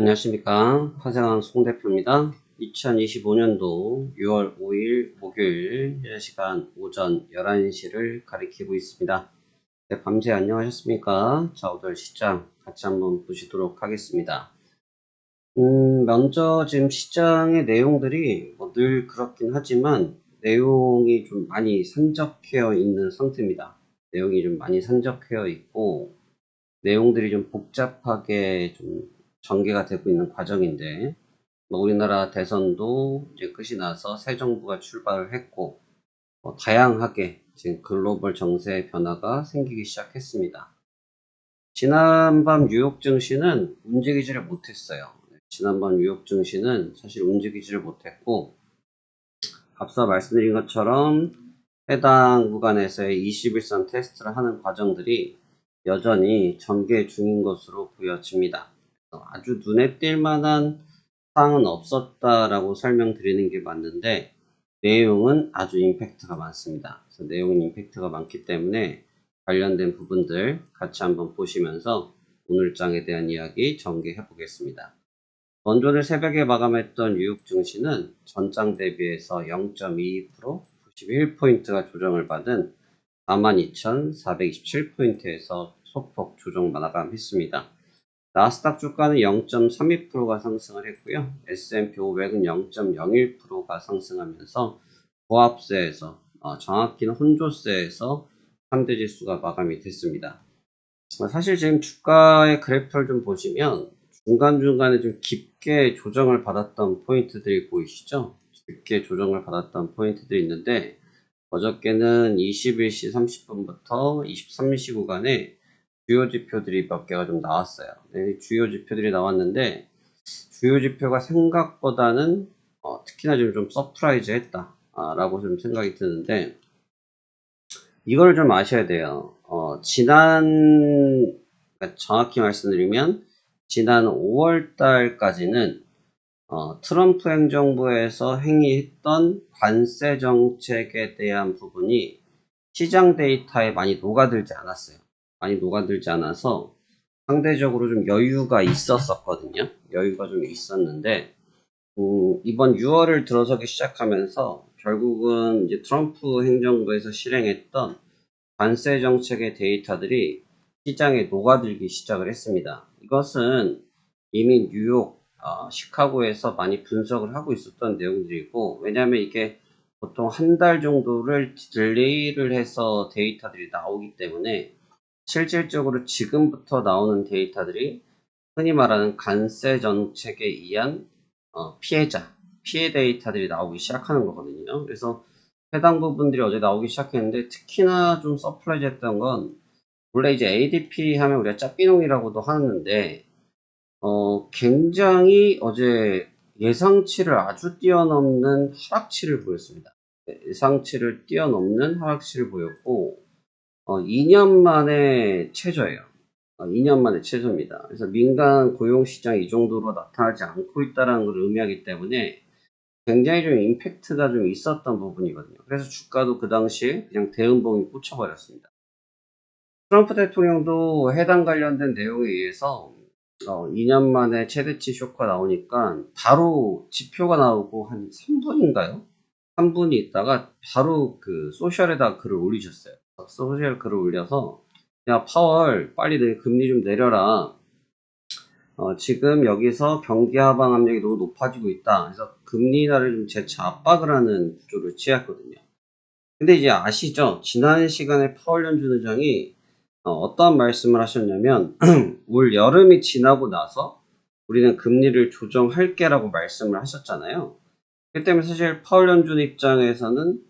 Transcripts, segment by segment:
안녕하십니까. 화생왕 송 대표입니다. 2025년도 6월 5일 목요일 시간 오전 11시를 가리키고 있습니다. 네, 밤새 안녕하셨습니까? 자, 오늘 시장 같이 한번 보시도록 하겠습니다. 음, 먼저 지금 시장의 내용들이 뭐 늘 그렇긴 하지만 내용이 좀 많이 산적해 있는 상태입니다. 내용이 좀 많이 산적해 있고 내용들이 좀 복잡하게 좀 전개가 되고 있는 과정인데 뭐 우리나라 대선도 이제 끝이 나서 새 정부가 출발을 했고 뭐 다양하게 지금 글로벌 정세의 변화가 생기기 시작했습니다. 지난밤 뉴욕 증시는 움직이지를 못했어요. 지난밤 뉴욕 증시는 사실 움직이지를 못했고 앞서 말씀드린 것처럼 해당 구간에서의 21선 테스트를 하는 과정들이 여전히 전개 중인 것으로 보여집니다. 아주 눈에 띌 만한 사항은 없었다라고 설명드리는 게 맞는데 내용은 아주 임팩트가 많습니다. 그래서 내용은 임팩트가 많기 때문에 관련된 부분들 같이 한번 보시면서 오늘 장에 대한 이야기 전개해 보겠습니다. 먼저를 새벽에 마감했던 뉴욕 증시는 전장 대비해서 0.22% 91포인트가 조정을 받은 42,427포인트에서 소폭 조정 마감했습니다. 나스닥 주가는 0.32%가 상승을 했고요. S&P 500은 0.01%가 상승하면서 고압세에서 어, 정확히는 혼조세에서 3대 지수가 마감이 됐습니다. 어, 사실 지금 주가의 그래프를 좀 보시면 중간중간에 좀 깊게 조정을 받았던 포인트들이 보이시죠? 깊게 조정을 받았던 포인트들이 있는데 어저께는 21시 30분부터 23시 구간에 주요 지표들이 몇 개가 좀 나왔어요. 네, 주요 지표들이 나왔는데 주요 지표가 생각보다는 어, 특히나 좀, 좀 서프라이즈 했다 라고 좀 생각이 드는데 이걸 좀 아셔야 돼요. 어, 지난 그러니까 정확히 말씀드리면 지난 5월 달까지는 어, 트럼프 행정부에서 행위했던 관세 정책에 대한 부분이 시장 데이터에 많이 녹아들지 않았어요. 많이 녹아들지 않아서 상대적으로 좀 여유가 있었었거든요. 여유가 좀 있었는데 음, 이번 6월을 들어서기 시작하면서 결국은 이제 트럼프 행정부에서 실행했던 관세 정책의 데이터들이 시장에 녹아들기 시작을 했습니다. 이것은 이미 뉴욕, 어, 시카고에서 많이 분석을 하고 있었던 내용들이고 왜냐하면 이게 보통 한 달 정도를 딜레이를 해서 데이터들이 나오기 때문에 실질적으로 지금부터 나오는 데이터들이 흔히 말하는 관세 정책에 의한 어, 피해자, 피해 데이터들이 나오기 시작하는 거거든요. 그래서 해당 부분들이 어제 나오기 시작했는데 특히나 좀 서프라이즈 했던 건 원래 이제 ADP 하면 우리가 짭비농이라고도 하는데 어, 굉장히 어제 예상치를 아주 뛰어넘는 하락치를 보였습니다. 예상치를 뛰어넘는 하락치를 보였고 어, 2년 만에 최저예요. 어, 2년 만에 최저입니다. 그래서 민간 고용 시장이 이 정도로 나타나지 않고 있다는 걸 의미하기 때문에 굉장히 좀 임팩트가 좀 있었던 부분이거든요. 그래서 주가도 그 당시에 그냥 대음봉이 꽂혀버렸습니다. 트럼프 대통령도 해당 관련된 내용에 의해서 어, 2년 만에 최대치 쇼크가 나오니까 바로 지표가 나오고 한 3분인가요? 3분이 있다가 바로 그 소셜에다 글을 올리셨어요. 소셜 글을 올려서 야 파월 빨리 내 금리 좀 내려라. 어, 지금 여기서 경기 하방 압력이 너무 높아지고 있다. 그래서 금리 인하를 좀 재차 압박을 하는 구조를 취했거든요. 근데 이제 아시죠? 지난 시간에 파월 연준 의장이 어, 떠한 말씀을 하셨냐면 올 여름이 지나고 나서 우리는 금리를 조정할게 라고 말씀을 하셨잖아요. 그 때문에 사실 파월 연준 입장에서는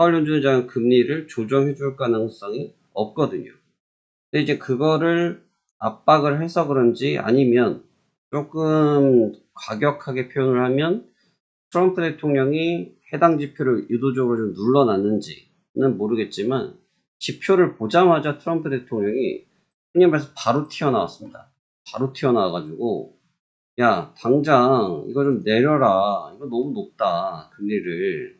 파월 연준 의장은 금리를 조정해 줄 가능성이 없거든요. 근데 이제 그거를 압박을 해서 그런지 아니면 조금 과격하게 표현을 하면 트럼프 대통령이 해당 지표를 의도적으로 좀 눌러놨는지는 모르겠지만 지표를 보자마자 트럼프 대통령이 흔히 말해서 바로 튀어나왔습니다. 바로 튀어나와가지고 야 당장 이거 좀 내려라 이거 너무 높다 금리를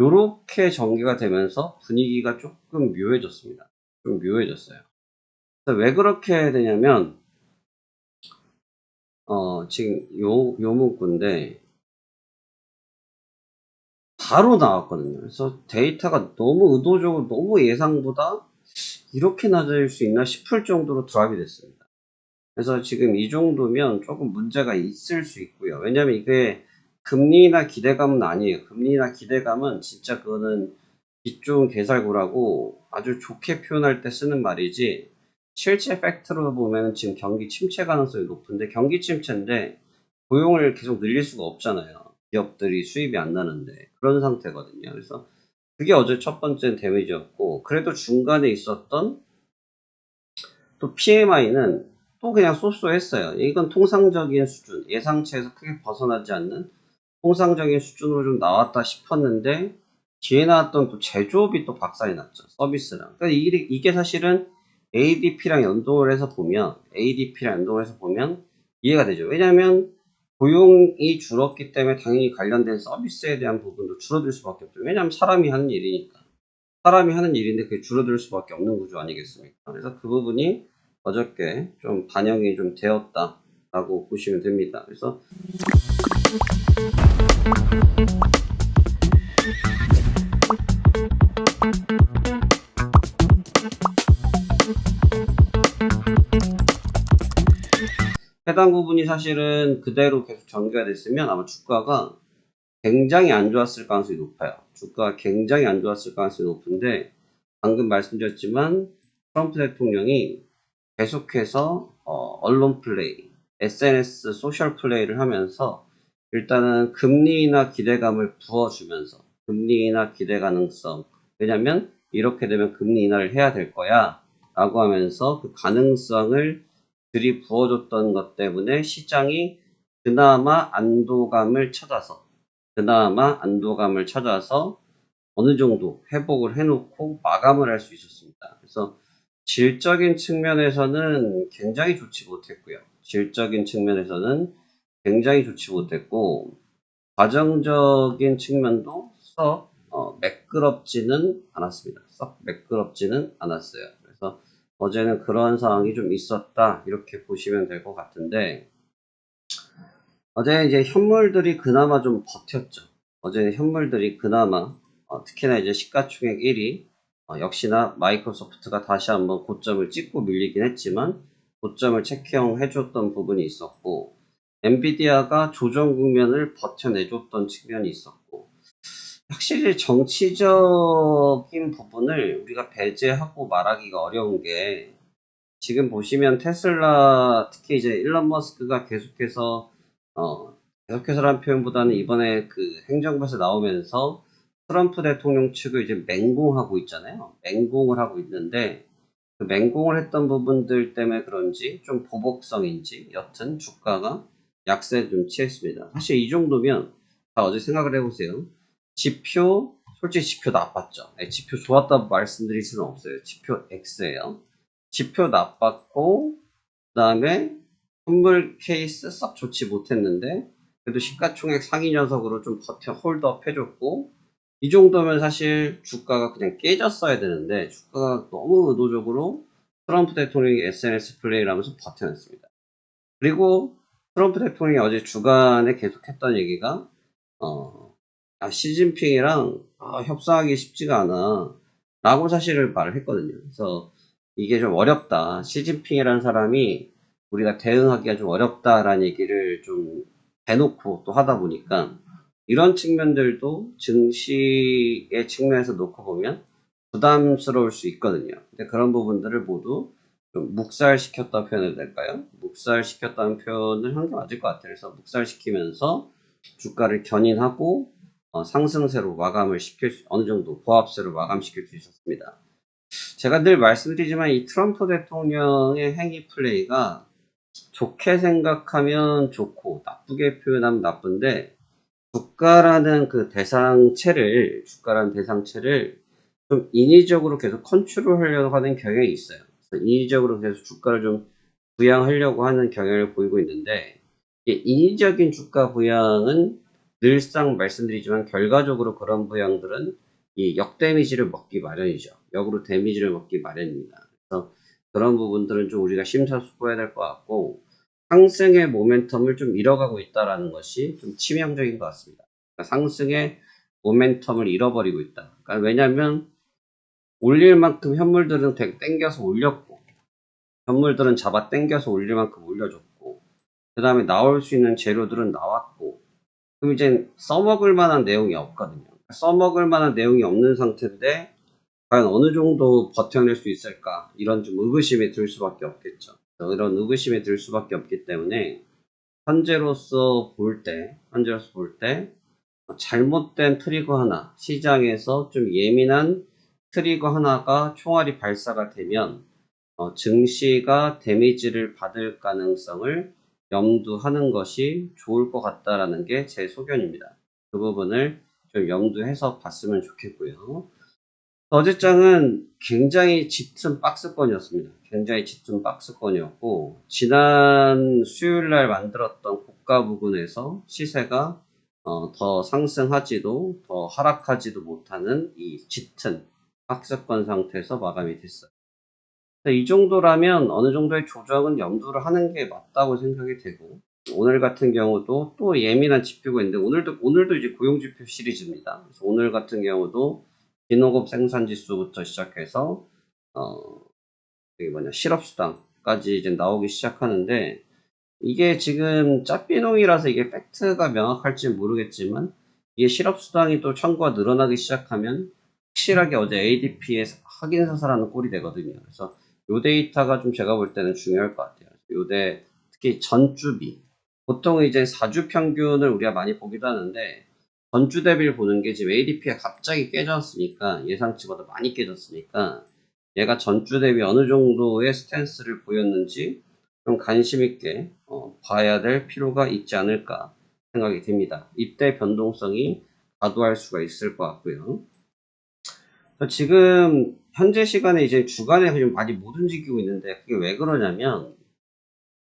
요렇게 전개가 되면서 분위기가 조금 묘해졌습니다. 좀 묘해졌어요. 왜 그렇게 되냐면 어, 지금 요, 요 문구인데, 바로 나왔거든요. 그래서 데이터가 너무 의도적으로, 너무 예상보다 이렇게 낮아질 수 있나 싶을 정도로 드랍이 됐습니다. 그래서 지금 이 정도면 조금 문제가 있을 수 있고요. 왜냐면 이게 금리나 기대감은 아니에요. 금리나 기대감은 진짜 그거는 빚 좋은 개살구라고 아주 좋게 표현할 때 쓰는 말이지 실제 팩트로 보면 지금 경기 침체 가능성이 높은데 경기 침체인데 고용을 계속 늘릴 수가 없잖아요. 기업들이 수입이 안 나는데 그런 상태거든요. 그래서 그게 어제 첫 번째 데미지였고 그래도 중간에 있었던 또 PMI는 또 그냥 쏘쏘했어요. 이건 통상적인 수준, 예상치에서 크게 벗어나지 않는 통상적인 수준으로 좀 나왔다 싶었는데 뒤에 나왔던 또 제조업이 또 박살이 났죠. 서비스랑. 그러니까 이게, 사실은 ADP랑 연동을 해서 보면 ADP랑 연동을 해서 보면 이해가 되죠. 왜냐하면 고용이 줄었기 때문에 당연히 관련된 서비스에 대한 부분도 줄어들 수밖에 없죠. 왜냐하면 사람이 하는 일이니까. 사람이 하는 일인데 그게 줄어들 수밖에 없는 구조 아니겠습니까? 그래서 그 부분이 어저께 좀 반영이 좀 되었다라고 보시면 됩니다. 그래서 해당 부분이 사실은 그대로 계속 전개가 됐으면 아마 주가가 굉장히 안 좋았을 가능성이 높아요. 주가가 굉장히 안 좋았을 가능성이 높은데 방금 말씀드렸지만 트럼프 대통령이 계속해서 어, 언론 플레이, SNS 소셜 플레이를 하면서 일단은 금리나 기대감을 부어주면서 금리나 기대 가능성 왜냐면 이렇게 되면 금리 인하를 해야 될 거야 라고 하면서 그 가능성을 들이부어줬던 것 때문에 시장이 그나마 안도감을 찾아서 그나마 안도감을 찾아서 어느 정도 회복을 해놓고 마감을 할 수 있었습니다. 그래서 질적인 측면에서는 굉장히 좋지 못했고요. 질적인 측면에서는 굉장히 좋지 못했고 과정적인 측면도 썩 어, 매끄럽지는 않았습니다. 썩 매끄럽지는 않았어요. 그래서 어제는 그런 상황이 좀 있었다 이렇게 보시면 될 것 같은데 어제 이제 현물들이 그나마 좀 버텼죠. 어제 현물들이 그나마 어, 특히나 이제 시가총액 1위 어, 역시나 마이크로소프트가 다시 한번 고점을 찍고 밀리긴 했지만 고점을 체크형 해줬던 부분이 있었고 엔비디아가 조정 국면을 버텨내줬던 측면이 있었고 확실히 정치적인 부분을 우리가 배제하고 말하기가 어려운 게 지금 보시면 테슬라 특히 이제 일론 머스크가 계속해서 어 계속해서라는 표현보다는 이번에 그 행정부에서 나오면서 트럼프 대통령 측을 이제 맹공하고 있잖아요. 맹공을 하고 있는데 그 맹공을 했던 부분들 때문에 그런지 좀 보복성인지 여튼 주가가 약세 좀 취했습니다. 사실 이 정도면 다 어제 생각을 해보세요. 지표 솔직히 지표 나빴죠. 네, 지표 좋았다고 말씀드릴 수는 없어요. 지표 X예요. 지표 나빴고 그 다음에 선물 케이스 썩 좋지 못했는데 그래도 시가총액 상위 녀석으로 좀 버텨 홀드업 해줬고 이 정도면 사실 주가가 그냥 깨졌어야 되는데 주가가 너무 의도적으로 트럼프 대통령이 SNS 플레이를 하면서 버텨냈습니다. 그리고 트럼프 대통령이 어제 주간에 계속했던 얘기가 어, 아, 시진핑이랑 아, 협상하기 쉽지가 않아 라고 사실을 말을 했거든요. 그래서 이게 좀 어렵다. 시진핑이라는 사람이 우리가 대응하기가 좀 어렵다라는 얘기를 좀 대놓고 또 하다 보니까 이런 측면들도 증시의 측면에서 놓고 보면 부담스러울 수 있거든요. 근데 그런 부분들을 모두 좀 묵살시켰다 표현해야 될까요? 묵살시켰다는 표현을 한 게 맞을 것 같아요. 그래서 묵살시키면서 주가를 견인하고 어, 상승세로 마감을 시킬 수, 어느 정도 보합세로 마감시킬 수 있었습니다. 제가 늘 말씀드리지만 이 트럼프 대통령의 행위 플레이가 좋게 생각하면 좋고 나쁘게 표현하면 나쁜데 주가라는 그 대상체를 주가라는 대상체를 좀 인위적으로 계속 컨트롤하려고 하는 경향이 있어요. 인위적으로 계속 주가를 좀 부양하려고 하는 경향을 보이고 있는데 인위적인 주가 부양은 늘상 말씀드리지만 결과적으로 그런 부양들은 이 역데미지를 먹기 마련이죠. 역으로 데미지를 먹기 마련입니다. 그래서 그런 부분들은 좀 우리가 심사숙고해야 될 것 같고 상승의 모멘텀을 좀 잃어가고 있다라는 것이 좀 치명적인 것 같습니다. 그러니까 상승의 모멘텀을 잃어버리고 있다. 그러니까 왜냐하면 올릴 만큼 현물들은 땡겨서 올렸고 현물들은 잡아 땡겨서 올릴 만큼 올려줬고 그 다음에 나올 수 있는 재료들은 나왔고 그럼 이제 써먹을 만한 내용이 없거든요. 써먹을 만한 내용이 없는 상태인데 과연 어느 정도 버텨낼 수 있을까 이런 좀 의구심이 들 수밖에 없겠죠. 이런 의구심이 들 수밖에 없기 때문에 현재로서 볼 때, 현재로서 볼 때 잘못된 트리거 하나, 시장에서 좀 예민한 트리거 하나가 총알이 발사가 되면 어, 증시가 데미지를 받을 가능성을 염두하는 것이 좋을 것 같다라는 게 제 소견입니다. 그 부분을 좀 염두해서 봤으면 좋겠고요. 어제장은 굉장히 짙은 박스권이었습니다. 굉장히 짙은 박스권이었고 지난 수요일 날 만들었던 고가 부근에서 시세가 어, 더 상승하지도 더 하락하지도 못하는 이 짙은 박스권 상태에서 마감이 됐어요. 이 정도라면 어느 정도의 조정은 염두를 하는 게 맞다고 생각이 되고 오늘 같은 경우도 또 예민한 지표가 있는데 오늘도 오늘도 이제 고용 지표 시리즈입니다. 그래서 오늘 같은 경우도 비농업 생산 지수부터 시작해서 어 이게 뭐냐 실업 수당까지 이제 나오기 시작하는데 이게 지금 짭비농이라서 이게 팩트가 명확할지 모르겠지만 이게 실업 수당이 또 청구가 늘어나기 시작하면 확실하게 어제 ADP에 확인 사살하는 꼴이 되거든요. 그래서 요 데이터가 좀 제가 볼 때는 중요할 것 같아요. 요데 특히 전주비 보통 이제 4주 평균을 우리가 많이 보기도 하는데 전주 대비를 보는 게 지금 ADP가 갑자기 깨졌으니까 예상치보다 많이 깨졌으니까 얘가 전주 대비 어느 정도의 스탠스를 보였는지 좀 관심 있게 어, 봐야 될 필요가 있지 않을까 생각이 듭니다. 이때 변동성이 과도할 수가 있을 것 같고요. 지금 현재 시간에 이제 주간에 좀 많이 못 움직이고 있는데 그게 왜 그러냐면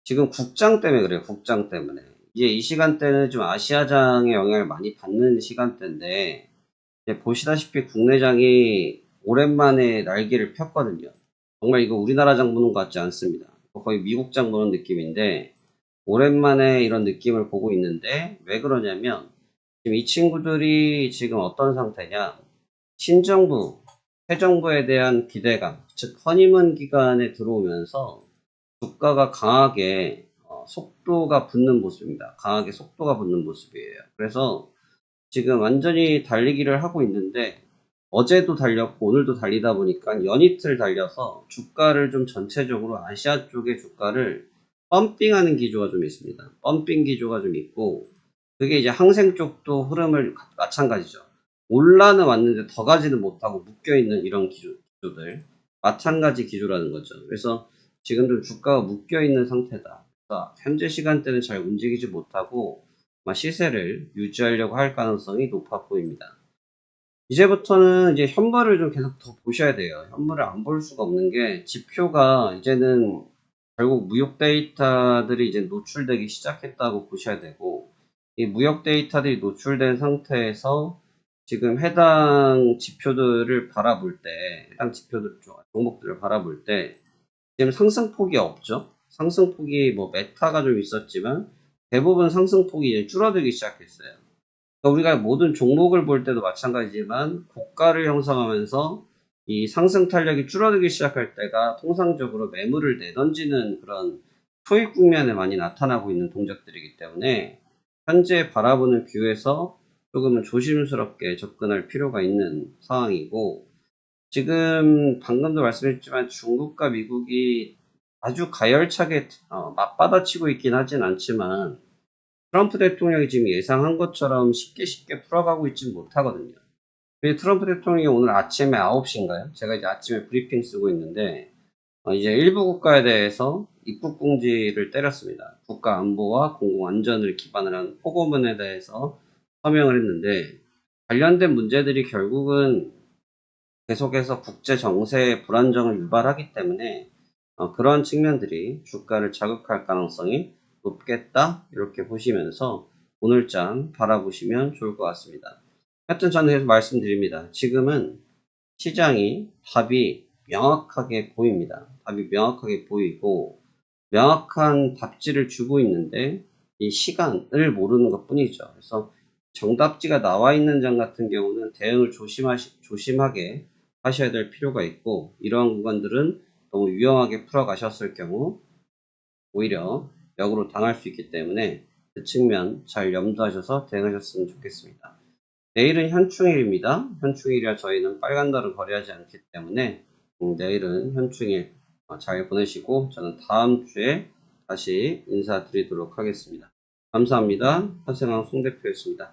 지금 국장 때문에 그래요. 국장 때문에. 이제 이 시간대는 좀 아시아장의 영향을 많이 받는 시간대인데 보시다시피 국내장이 오랜만에 날개를 폈거든요. 정말 이거 우리나라 장 보는 것 같지 않습니다. 거의 미국 장 보는 느낌인데 오랜만에 이런 느낌을 보고 있는데 왜 그러냐면 지금 이 친구들이 지금 어떤 상태냐 신정부 새 정부에 대한 기대감, 즉 허니문 기간에 들어오면서 주가가 강하게 어, 속도가 붙는 모습입니다. 강하게 속도가 붙는 모습이에요. 그래서 지금 완전히 달리기를 하고 있는데 어제도 달렸고 오늘도 달리다 보니까 연이틀 달려서 주가를 좀 전체적으로 아시아 쪽의 주가를 펌핑하는 기조가 좀 있습니다. 펌핑 기조가 좀 있고 그게 이제 항생 쪽도 흐름을 마찬가지죠. 올라는 왔는데 더 가지는 못하고 묶여있는 이런 기조, 기조들 마찬가지 기조라는 거죠. 그래서 지금 좀 주가가 묶여있는 상태다. 그러니까 현재 시간대는 잘 움직이지 못하고 시세를 유지하려고 할 가능성이 높아 보입니다. 이제부터는 이제 현물을 좀 계속 더 보셔야 돼요. 현물을 안 볼 수가 없는 게 지표가 이제는 결국 무역 데이터들이 이제 노출되기 시작했다고 보셔야 되고 이 무역 데이터들이 노출된 상태에서 지금 해당 지표들을 바라볼 때, 해당 지표들, 종목들을 바라볼 때, 지금 상승폭이 없죠? 상승폭이 뭐 메타가 좀 있었지만, 대부분 상승폭이 이제 줄어들기 시작했어요. 그러니까 우리가 모든 종목을 볼 때도 마찬가지지만, 고가를 형성하면서 이 상승 탄력이 줄어들기 시작할 때가 통상적으로 매물을 내던지는 그런 초입 국면에 많이 나타나고 있는 동작들이기 때문에, 현재 바라보는 뷰에서 조금은 조심스럽게 접근할 필요가 있는 상황이고 지금 방금도 말씀했지만 중국과 미국이 아주 가열차게 어, 맞받아치고 있긴 하진 않지만 트럼프 대통령이 지금 예상한 것처럼 쉽게 쉽게 풀어가고 있지는 못하거든요. 트럼프 대통령이 오늘 아침에 9시인가요? 제가 이제 아침에 브리핑 쓰고 있는데 어, 이제 일부 국가에 대해서 입국 공지를 때렸습니다. 국가 안보와 공공 안전을 기반으로 한 포고문에 대해서 서명을 했는데 관련된 문제들이 결국은 계속해서 국제 정세의 불안정을 유발하기 때문에 어, 그런 측면들이 주가를 자극할 가능성이 높겠다 이렇게 보시면서 오늘장 바라보시면 좋을 것 같습니다. 하여튼 저는 계속 말씀드립니다. 지금은 시장이 답이 명확하게 보입니다. 답이 명확하게 보이고 명확한 답지를 주고 있는데 이 시간을 모르는 것 뿐이죠. 그래서 정답지가 나와 있는 점 같은 경우는 대응을 조심하시, 조심하게 하셔야 될 필요가 있고 이러한 구간들은 너무 유용하게 풀어가셨을 경우 오히려 역으로 당할 수 있기 때문에 그 측면 잘 염두하셔서 대응하셨으면 좋겠습니다. 내일은 현충일입니다. 현충일이라 저희는 빨간 달을 거래하지 않기 때문에 음, 내일은 현충일 어, 잘 보내시고 저는 다음 주에 다시 인사드리도록 하겠습니다. 감사합니다. 하세왕 송 대표였습니다.